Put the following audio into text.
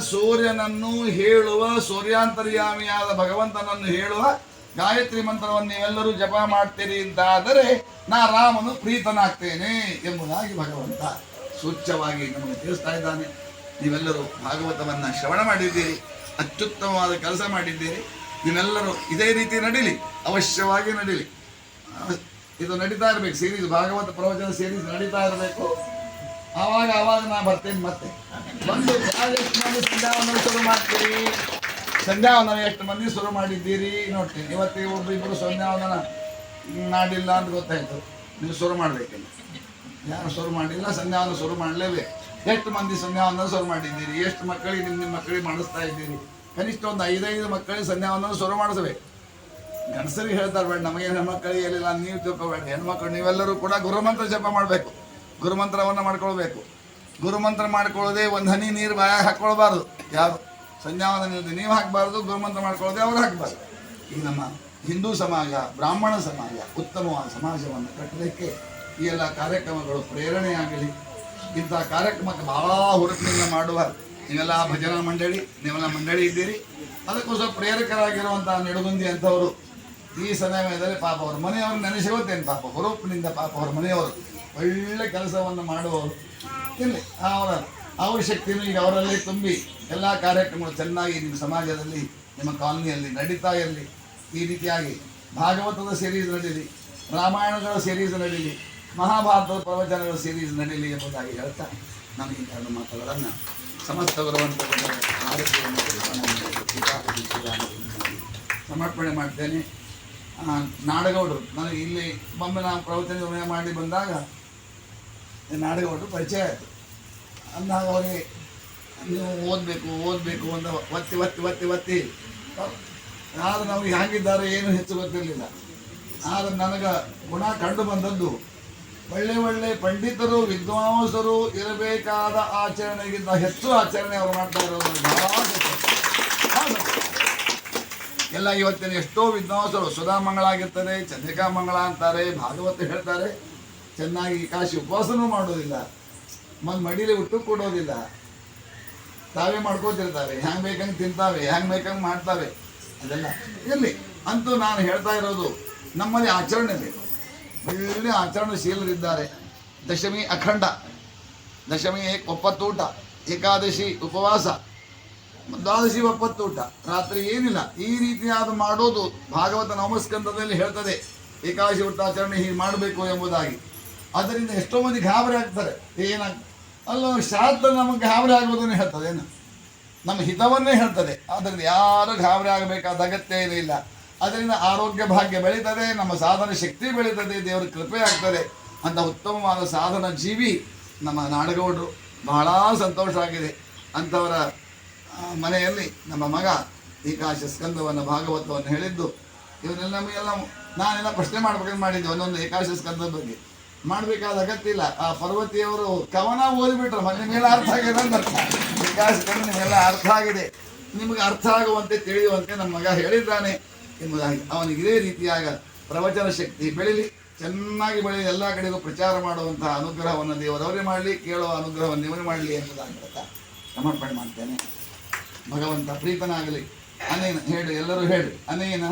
ಸೂರ್ಯನನ್ನು ಹೇಳುವ ಸೂರ್ಯಾಂತರ್ಯಾಮಿಯಾದ ಭಗವಂತನನ್ನು ಹೇಳುವ ಗಾಯತ್ರಿ ಮಂತ್ರವನ್ನು ನೀವೆಲ್ಲರೂ ಜಪ ಮಾಡ್ತೀರಿ ಅಂತಾದರೆ ನಾ ರಾಮನು ಪ್ರೀತನಾಗ್ತೇನೆ ಎಂಬುದಾಗಿ ಭಗವಂತ ಸೂಚ್ಯವಾಗಿ ನಮಗೆ ತಿಳಿಸ್ತಾ ಇದ್ದಾನೆ. ನೀವೆಲ್ಲರೂ ಭಾಗವತವನ್ನು ಶ್ರವಣ ಮಾಡಿದ್ದೀರಿ, ಅತ್ಯುತ್ತಮವಾದ ಕೆಲಸ ಮಾಡಿದ್ದೀರಿ. ನೀವೆಲ್ಲರೂ ಇದೇ ರೀತಿ ನಡೀಲಿ, ಅವಶ್ಯವಾಗಿ ನಡೀಲಿ. ಇದು ನಡೀತಾ ಇರಬೇಕು ಸೀರೀಸ್ ಭಾಗವತ ಪ್ರವಚನ ಸೀರೀಸ್ ನಡೀತಾ ಇರಬೇಕು. ಆವಾಗ ಆವಾಗ ನಾ ಬರ್ತೇನೆ ಮತ್ತೆ. ಬಂದು ಎಷ್ಟು ಮಂದಿ ಸಂಧ್ಯಾವಂದನ ಶುರು ಮಾಡ್ತೀರಿ? ಸಂಧ್ಯಾವನ ಎಷ್ಟು ಮಂದಿ ಶುರು ಮಾಡಿದ್ದೀರಿ? ನೋಡ್ತೀನಿ. ಇವತ್ತಿಗೆ ಒಬ್ಬರಿಬ್ಬರು ಸಂಧ್ಯಾವನ ಮಾಡಿಲ್ಲ ಅಂತ ಗೊತ್ತಾಯ್ತು. ನೀವು ಶುರು ಮಾಡಬೇಕಿಲ್ಲ. ಯಾರು ಶುರು ಮಾಡಿಲ್ಲ ಸಂಧ್ಯಾವನ್ನ ಶುರು ಮಾಡಲೇಬೇಕು ಎಷ್ಟು ಮಂದಿ ಸಂಧ್ಯಾವನ ಶುರು ಮಾಡಿದ್ದೀರಿ? ಎಷ್ಟು ಮಕ್ಕಳಿಗೆ ನಿಮ್ಮ ನಿಮ್ಮ ಮಕ್ಕಳಿಗೆ ಮಾಡಿಸ್ತಾ ಇದ್ದೀರಿ? ಕನಿಷ್ಠ ಒಂದು ಐದೈದು ಮಕ್ಕಳಿಗೆ ಸಂಧ್ಯಾವನ ಶುರು ಮಾಡಿಸ್ಬೇಕು ಗಂಡಸರಿಗೆ ಹೇಳ್ತಾರೆ, ಬೇಡ ನಮಗೆ ಹೆಣ್ಮಕ್ಕಳಿಗೆ ಏನಿಲ್ಲ, ನೀವು ತಿಳ್ಕೊಬೇಡ. ಹೆಣ್ಮಕ್ಳು ನೀವೆಲ್ಲರೂ ಕೂಡ ಗುರುಮಂತ್ರ ಜಪ ಮಾಡಬೇಕು. ಗುರುಮಂತ್ರವನ್ನು ಮಾಡ್ಕೊಳ್ಬೇಕು. ಗುರುಮಂತ್ರ ಮಾಡ್ಕೊಳ್ಳೋದೆ ಒಂದು ಹನಿ ನೀರು ಬಾಯ ಹಾಕ್ಕೊಳ್ಬಾರ್ದು ಯಾರು ಸಂಜಾವನ ನೀರು ನೀವು ಹಾಕಬಾರ್ದು, ಗುರುಮಂತ್ರ ಮಾಡ್ಕೊಳ್ಳೋದೆ ಅವ್ರು ಹಾಕಬಾರ್ದು. ಈ ನಮ್ಮ ಹಿಂದೂ ಸಮಾಜ, ಬ್ರಾಹ್ಮಣ ಸಮಾಜ, ಉತ್ತಮವಾದ ಸಮಾಜವನ್ನು ಕಟ್ಟಲಿಕ್ಕೆ ಈ ಎಲ್ಲ ಕಾರ್ಯಕ್ರಮಗಳು ಪ್ರೇರಣೆಯಾಗಲಿ. ಇಂಥ ಕಾರ್ಯಕ್ರಮಕ್ಕೆ ಬಹಳ ಹುರುಪಿನಿಂದ ಮಾಡುವ ನೀವೆಲ್ಲ ಭಜನಾ ಮಂಡಳಿ, ನೀವೆಲ್ಲ ಮಂಡಳಿ ಇದ್ದೀರಿ. ಅದಕ್ಕೋಸ್ಕರ ಪ್ರೇರಕರಾಗಿರುವಂತಹ ನೆಡುಗುಂದಿ ಅಂಥವರು ಈ ಸಮಯದಲ್ಲಿ ಪಾಪ ಅವ್ರ ಮನೆಯವರು ನೆನೆಸಿಗೊತ್ತೇನು ಪಾಪ. ಹುರುಪಿನಿಂದ ಪಾಪ ಅವ್ರ ಮನೆಯವರು. ಒಳ್ಳೆ ಕೆಲಸವನ್ನು ಮಾಡುವವರು ತಿನ್ನಿ ಅವರ ಶಕ್ತಿಯನ್ನು ಈಗ ಅವರಲ್ಲಿ ತುಂಬಿ ಎಲ್ಲ ಕಾರ್ಯಕ್ರಮಗಳು ಚೆನ್ನಾಗಿ ನಿಮ್ಮ ಸಮಾಜದಲ್ಲಿ, ನಿಮ್ಮ ಕಾಲನಿಯಲ್ಲಿ ನಡೀತಾ ಇರಲಿ. ಈ ರೀತಿಯಾಗಿ ಭಾಗವತದ ಸೀರೀಸ್ ನಡೀಲಿ, ರಾಮಾಯಣಗಳ ಸೀರೀಸ್ ನಡೀಲಿ, ಮಹಾಭಾರತದ ಪ್ರವಚನಗಳ ಸೀರೀಸ್ ನಡೀಲಿ ಎಂಬುದಾಗಿ ಹೇಳ್ತಾ ನನಗೆ ಈ ಎರಡು ಮಾತುಗಳನ್ನು ಸಮಸ್ತ ಸಮರ್ಪಣೆ ಮಾಡ್ತೇನೆ. ನಾಡಗೌಡರು, ನನಗೆ ಇಲ್ಲಿ ಒಮ್ಮೆ ನಾವು ಪ್ರವಚನ ಮಾಡಿ ಬಂದಾಗ ನಾಡಗೌಡರು ಪರಿಚಯ ಆಯಿತು. ಅಂದಾಗ ಅವರಿಗೆ, ನೀವು ಓದಬೇಕು ಓದಬೇಕು ಅಂತ ಒತ್ತಿ ಒತ್ತಿ ಒತ್ತಿ ಒತ್ತಿ. ಆದ್ರೆ ನಮಗೆ ಹೇಗಿದ್ದಾರೆ ಏನು ಹೆಚ್ಚು ಗೊತ್ತಿರಲಿಲ್ಲ. ಆದ್ರೆ ನನಗೆ ಗುಣ ಕಂಡು ಬಂದದ್ದು, ಒಳ್ಳೆ ಒಳ್ಳೆ ಪಂಡಿತರು, ವಿದ್ವಾಂಸರು ಇರಬೇಕಾದ ಆಚರಣೆಗಿಂತ ಹೆಚ್ಚು ಆಚರಣೆ ಅವರು ಮಾಡ್ತಾ ಇರೋದು. ಎಲ್ಲ ಇವತ್ತಿನ ಎಷ್ಟೋ ವಿದ್ವಾಂಸರು ಸುಧಾಮಂಗಳ ಆಗಿರ್ತಾರೆ ಚಂದ್ರಿಕಾ ಮಂಗಳ ಅಂತಾರೆ, ಭಾಗವತ ಹೇಳ್ತಾರೆ. ಚೆನ್ನಾಗಿ ಕಾಶಿ ಉಪವಾಸನೂ ಮಾಡೋದಿಲ್ಲ. ಮತ್ತು ಮಡಿಲಿ ಹುಟ್ಟು ಕೊಡೋದಿಲ್ಲ. ತಾವೇ ಮಾಡ್ಕೋತಿರ್ತಾವೆ. ಹ್ಯಾಂಗ್ ಬೇಕಂಗೆ ತಿಂತಾವೆ. ಹ್ಯಾಂಗ್ ಬೇಕಂಗೆ ಮಾಡ್ತಾವೆ. ಅದೆಲ್ಲ. ಇರಲಿ. ಅಂತೂ ನಾನು ಹೇಳ್ತಾ ಇರೋದು ನಮ್ಮಲ್ಲಿ ಆಚರಣೆ ಬೇಕು. ಒಳ್ಳೆ ಆಚರಣಶೀಲರಿದ್ದಾರೆ. ದಶಮಿ ಅಖಂಡ. ದಶಮಿ ಒಪ್ಪತ್ತೂಟ. ಏಕಾದಶಿ ಉಪವಾಸ. ದ್ವಾದಶಿ ಒಪ್ಪತ್ತೂಟ. ರಾತ್ರಿ ಏನಿಲ್ಲ. ಈ ರೀತಿಯಾದ ಮಾಡೋದು ಭಾಗವತ ನಮಸ್ಕಂದದಲ್ಲಿ ಹೇಳ್ತದೆ. ಏಕಾದಶಿ ಊಟಾಚರಣೆ ಹೀಗೆ ಮಾಡಬೇಕು ಎಂಬುದಾಗಿ. ಅದರಿಂದ ಎಷ್ಟೋ ಮಂದಿ ಗಾಬರಿ ಆಗ್ತಾರೆ. ಏನಾಗ ಅಲ್ಲ ಶಾಸ್ತ್ರ ನಮಗೆ ಗಾಬರಿ ಆಗೋದನ್ನು ಹೇಳ್ತದೆ, ಏನು? ನಮ್ಮ ಹಿತವನ್ನೇ ಹೇಳ್ತದೆ. ಅದರಿಂದ ಯಾರು ಗಾಬರಿ ಆಗಬೇಕಾದ ಅಗತ್ಯ ಇಲ್ಲ. ಅದರಿಂದ ಆರೋಗ್ಯ ಭಾಗ್ಯ ಬೆಳೀತದೆ, ನಮ್ಮ ಸಾಧನ ಶಕ್ತಿ ಬೆಳೀತದೆ, ದೇವರ ಕೃಪೆ ಆಗ್ತದೆ ಅಂತ ಉತ್ತಮವಾದ ಸಾಧನ ಜೀವಿ ನಮ್ಮ ನಾಡಗೌಡರು. ಬಹಳ ಸಂತೋಷ ಆಗಿದೆ. ಅಂಥವರ ಮನೆಯಲ್ಲಿ ನಮ್ಮ ಮಗ ಏಕಾಶ ಸ್ಕಂದವನ್ನು ಭಾಗವತವನ್ನು ಹೇಳಿದ್ದು ಇವನ್ನೆಲ್ಲ ನಮಗೆಲ್ಲ ನಾನೆಲ್ಲ ಪ್ರಶ್ನೆ ಮಾಡ್ಬೇಕಂತ ಮಾಡಿದ್ದೆ, ಒಂದೊಂದು ಏಕಾಶ ಸ್ಕಂದದ ಬಗ್ಗೆ. ಮಾಡಬೇಕಾದ ಅಗತ್ಯ ಇಲ್ಲ. ಆ ಪರ್ವತಿಯವರು ಕವನ ಓದಿಬಿಟ್ರು. ಮತ್ತೆ ಮೇಲೆ ಅರ್ಥ ಆಗಿದೆ ಏಕಾಶ ಸ್ಕಂದ ನಿಮಗೆಲ್ಲ ಅರ್ಥ ಆಗಿದೆ. ನಿಮಗೆ ಅರ್ಥ ಆಗುವಂತೆ ತಿಳಿಯುವಂತೆ ನಮ್ಮ ಮಗ ಹೇಳಿದ್ದಾನೆ. ಎಂಬುದಾಗಿ ಅವನಿಗೆ ಇದೇ ರೀತಿಯಾಗ ಪ್ರವಚನ ಶಕ್ತಿ ಬೆಳೀಲಿ. ಚೆನ್ನಾಗಿ ಬೆಳೆದು ಎಲ್ಲ ಕಡೆಗೂ ಪ್ರಚಾರ ಮಾಡುವಂತಹ ಅನುಗ್ರಹವನ್ನು ದೇವರವರೇ ಮಾಡಲಿ, ಕೇಳುವ ಅನುಗ್ರಹವನ್ನು ದೇವರೇ ಮಾಡಲಿ ಎಂಬುದಾಗಿ ಸಮರ್ಪಣೆ ಮಾಡ್ತೇನೆ. ಭಗವಂತ ಪ್ರೀತನಾಗಲಿ. ಅನೇನ ಹೇಳಿ, ಎಲ್ಲರೂ ಹೇಳಿ. ಅನೇನ?